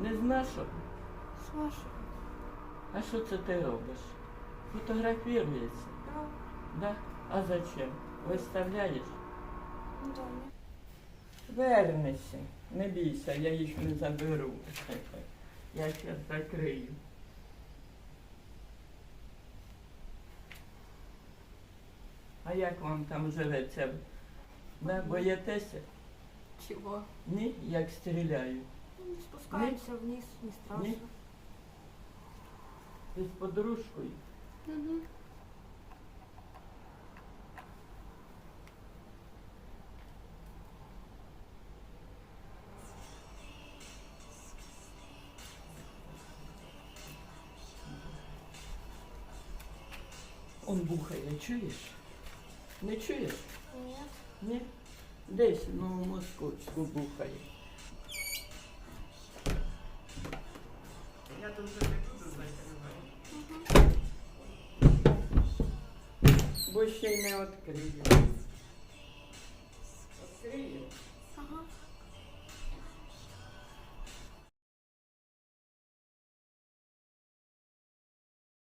вашого? З нашого? З вашого. А що це ти робиш? Фотографірується, Да. да? А зачем? Виставляєш? Ну, да. Вернися, не бійся, я їх не заберу. Я зараз закрию. А як вам там живеться? Не боїтеся? Чого? Ні, як стріляю. Спускаємося вниз, не страшно. Ні. Ти з подружкою? Угу. Он бухає, чуєш? Не чуєш? Ні. Ні? Десь, ну, в московську бухає. Ще й не відкрию.